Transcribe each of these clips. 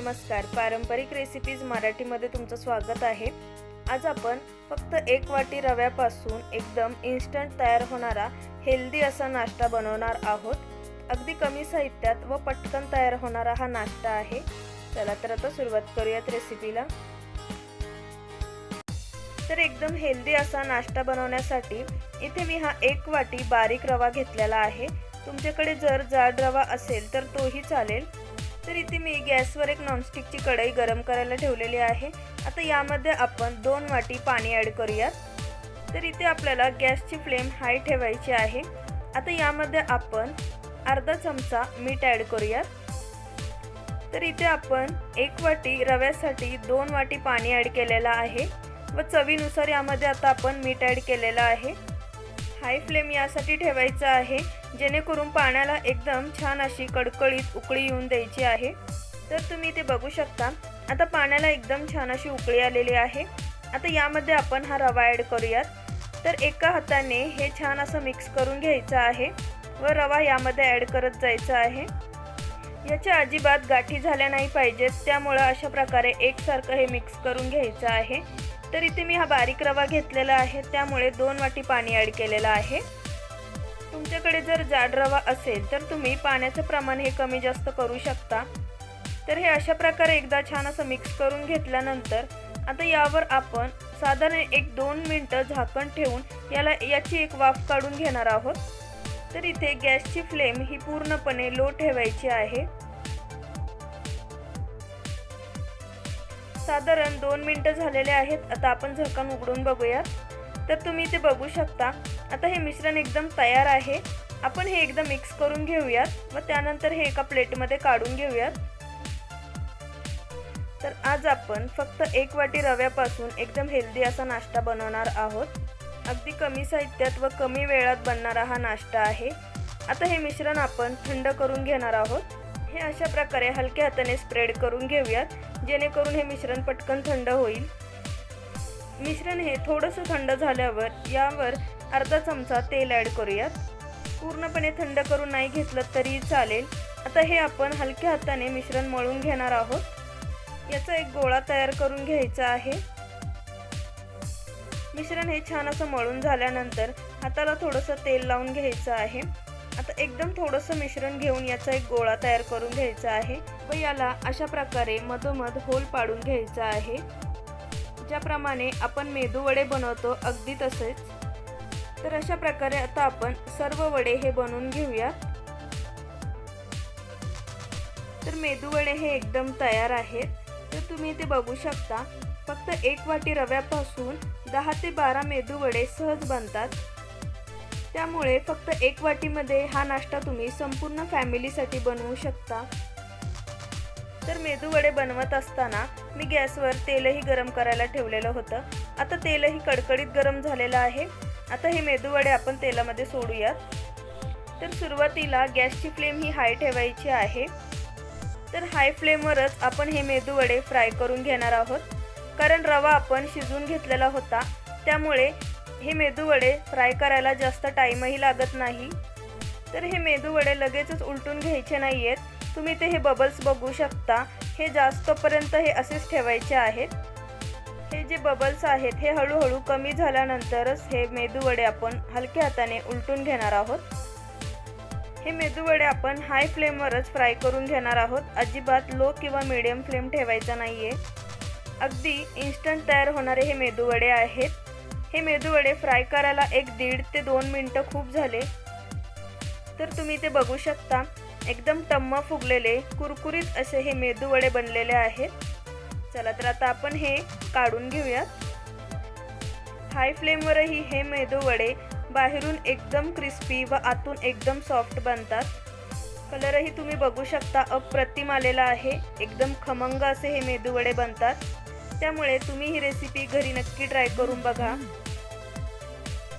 नमस्कार. पारंपरिक रेसिपीज मराठीमध्ये तुमचं स्वागत आहे. आज आपण फक्त एक वाटी रव्यापासून एकदम इन्स्टंट तयार होणारा हेल्दी असा नाश्ता बनवणार आहोत. अगदी कमी साहित्यात व पटकन तयार होणारा हा नाश्ता आहे. चला तर आता सुरुवात करूयात रेसिपीला तर एकदम हेल्दी असा नाश्ता बनवण्यासाठी इथे मी हा एक वाटी बारीक रवा घेतलेला आहे. तुमच्याकडे जर जाड रवा असेल तर तोही चालेल. तर इथे मी गॅसवर एक नॉनस्टिकची कढई गरम करायला ठेवलेली आहे. आता यामध्ये आपण दोन वाटी पाणी ॲड करूयात. तर इथे आपल्याला गॅसची फ्लेम हाय ठेवायची आहे. आता यामध्ये आपण अर्धा चमचा मीठ ॲड करूयात. तर इथे आपण एक वाटी रव्यासाठी दोन वाटी पाणी ॲड केलेलं आहे. व चवीनुसार यामध्ये आता आपण मीठ ॲड केलेलं आहे. हाय फ्लेम यासाठी ठेवायचा आहे जेणेकरून पाण्याला एकदम छान अशी कडकडीत उकळी येऊन द्यायची आहे. तर तुम्ही ते बघू शकता. आता पाण्याला एकदम छान अशी उकळी आलेली आहे. आता यामध्ये आपण हा रवा ॲड करूयात. तर एका हाताने हे छान असं मिक्स करून घ्यायचं आहे व रवा यामध्ये ॲड करत जायचं आहे. याच्या अजिबात गाठी झाल्या नाही पाहिजेत त्यामुळं अशा प्रकारे एकसारखं हे मिक्स करून घ्यायचं आहे. तर इथे मी हा बारीक रवा घेतलेला आहे. त्यामुळे दोन वाटी पाणी ॲड केलेलं आहे. तुमच्याकडे जर जाड रवा असेल तर तुम्ही पाण्याचं प्रमाण हे कमी जास्त करू शकता. तर हे अशा प्रकारे एकदा छान असं मिक्स करून घेतल्यानंतर आता यावर आपण साधारण एक दोन मिनटं झाकण ठेवून याला याची एक वाफ काढून घेणार आहोत. तर इथे गॅसची फ्लेम ही पूर्णपणे लो ठेवायची आहे. साधारण दोन मिनटं झालेले आहेत. आता आपण झाकण उघडून बघूयात. तर तुम्ही ते बघू शकता. आता हे मिश्रण एकदम तयार आहे. आपण हे एकदम मिक्स करून घेऊयात. व त्यानंतर हे एका प्लेटमध्ये काढून घेऊयात. तर आज आपण फक्त एक वाटी रव्यापासून एकदम हेल्दी असा नाश्ता बनवणार आहोत. अगदी कमी साहित्यात व कमी वेळात बनणारा हा नाश्ता आहे. आता हे मिश्रण आपण थंड करून घेणार आहोत. हे अशा प्रकारे हलक्या हाताने स्प्रेड करून घेऊयात. जेणेकरून हे मिश्रण पटकन थंड होईल. मिश्रण हे थोडंसं थंड झाल्यावर यावर अर्धा चमचा तेल ॲड करूयात. पूर्णपणे थंड करून नाही घेतलं तरी चालेल. आता हे आपण हलक्या हाताने मिश्रण मळून घेणार आहोत. याचा एक गोळा तयार करून घ्यायचा आहे. मिश्रण हे छान असं मळून झाल्यानंतर हाताला थोडंसं तेल लावून घ्यायचं आहे. आता एकदम थोडंसं मिश्रण घेऊन याचा एक गोळा तयार करून घ्यायचा आहे व याला अशा प्रकारे मधोमध होल पाडून घ्यायचा आहे. ज्याप्रमाणे आपण मेदू वडे बनवतो अगदी तसेच. तर अशा प्रकारे आता आपण सर्व वडे हे बनवून घेऊया तर मेदू वडे हे एकदम तयार आहेत. तर तुम्ही ते बघू शकता. फक्त एक वाटी रव्यापासून दहा ते बारा मेदू वडे सहज बनतात. त्यामुळे फक्त एक वाटीमध्ये हा नाश्ता तुम्ही संपूर्ण फॅमिलीसाठी बनवू शकता. तर मेदूवडे बनवत असताना मी गॅसवर तेलही गरम करायला ठेवलेलं होतं. आता तेलही कडकडीत गरम झालेलं आहे. आता हे मेदूवडे आपण तेलामध्ये सोडूयात. तर सुरुवातीला गॅसची फ्लेम ही हाय ठेवायची आहे. तर हाय फ्लेमवरच आपण हे मेदूवडे फ्राय करून घेणार आहोत. कारण रवा आपण शिजवून घेतलेला होता. त्यामुळे हे मेदूवडे फ्राय करायला जास्त टाईमही लागत नाही. तर हे मेदूवडे लगेचच उलटून घ्यायचे नाही आहेत तुम्ही ते हे बबल्स बघू शकता. हे जास्तपर्यंत हे असेच ठेवायचे आहेत. हे जे बबल्स आहेत हे हळूहळू कमी झाल्यानंतरच हे मेदूवडे आपण हलक्या हाताने उलटून घेणार आहोत. हे मेदूवडे आपण हाय फ्लेमवरच फ्राय करून घेणार आहोत. अजिबात लो किंवा मिडियम फ्लेम ठेवायचा नाही आहे अगदी इन्स्टंट तयार होणारे हे मेदूवडे आहेत. हे मेदूवडे फ्राय करायला एक दीड ते दोन मिनटं खूप झाले. तर तुम्ही ते बघू शकता. एकदम टम्म फुगलेले कुरकुरीत असे हे मेदूवडे बनलेले आहेत. चला तर आता आपण हे काढून घेऊयात. हाय फ्लेमवरही हे मेदूवडे बाहेरून एकदम क्रिस्पी व आतून एकदम सॉफ्ट बनतात. कलरही तुम्ही बघू शकता अप्रतिम आलेला आहे. एकदम खमंग असे हे मेदूवडे बनतात. त्यामुळे तुम्ही ही रेसिपी घरी नक्की ट्राय करून बघा.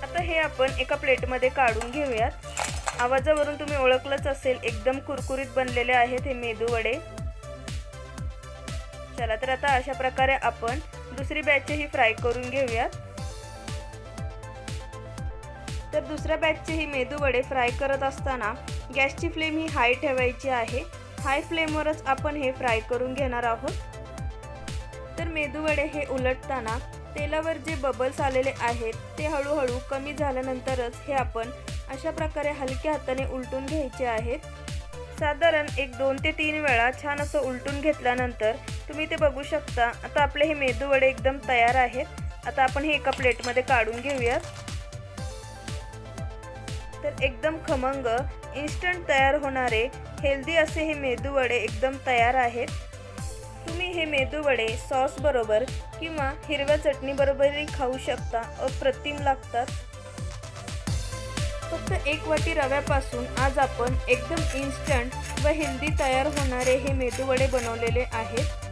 आता हे आपण एका प्लेटमध्ये काढून घेऊयात. आवाजावरून तुम्ही ओळखलंच असेल एकदम कुरकुरीत बनलेले आहेत हे मेदू वडे. चला तर आता अशा प्रकारे आपण दुसरी बॅचही फ्राय करून घेऊयात. तर दुसऱ्या बॅचचे ही मेदू वडे फ्राय करत असताना गॅसची फ्लेम ही हाय ठेवायची आहे. हाय फ्लेमवरच आपण हे फ्राय करून घेणार आहोत. मेदूवडे हे उलटताना तेलावर जे बबल्स आलेले आहेत ते हळूहळू कमी झाल्यानंतरच हे आपण अशा प्रकारे हलक्या हाताने उलटून घ्यायचे आहेत. साधारण एक दोन ते तीन वेळा छान असं उलटून घेतल्यानंतर तुम्ही ते बघू शकता. आता आपले हे मेदूवडे एकदम तयार आहेत. आता आपण हे एका प्लेटमध्ये काढून घेऊयात. तर एकदम खमंग इन्स्टंट तयार होणारे हेल्दी असे हे मेदूवडे एकदम तयार आहेत. हे मेदूवडे सॉस बरोबर किंवा हिरव्या चटणीबरोबरही खाऊ शकता. अप्रतिम लागतात. फक्त एक वाटी रव्यापासून आज आपण एकदम इन्स्टंट व हेल्दी तयार होणारे हे मेदूवडे बनवलेले आहेत.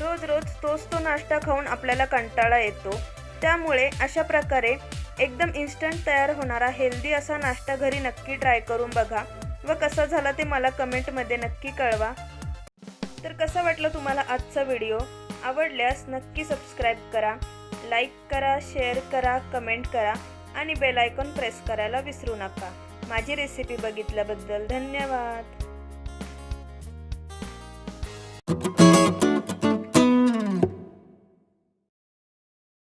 रोज रोज तोच तो नाश्ता खाऊन आपल्याला कंटाळा येतो. त्यामुळे अशा प्रकारे एकदम इन्स्टंट तयार होणारा हेल्दी असा नाश्ता घरी नक्की ट्राय करून बघा. व कसा झाला ते मला कमेंटमध्ये नक्की कळवा. तर कसा वाटलं तुम्हाला आजचा व्हिडिओ? आवडल्यास नक्की सबस्क्राईब करा लाईक करा शेअर करा कमेंट करा आणि बेल आयकॉन प्रेस करायला विसरू नका. माझी रेसिपी बघितल्याबद्दल धन्यवाद.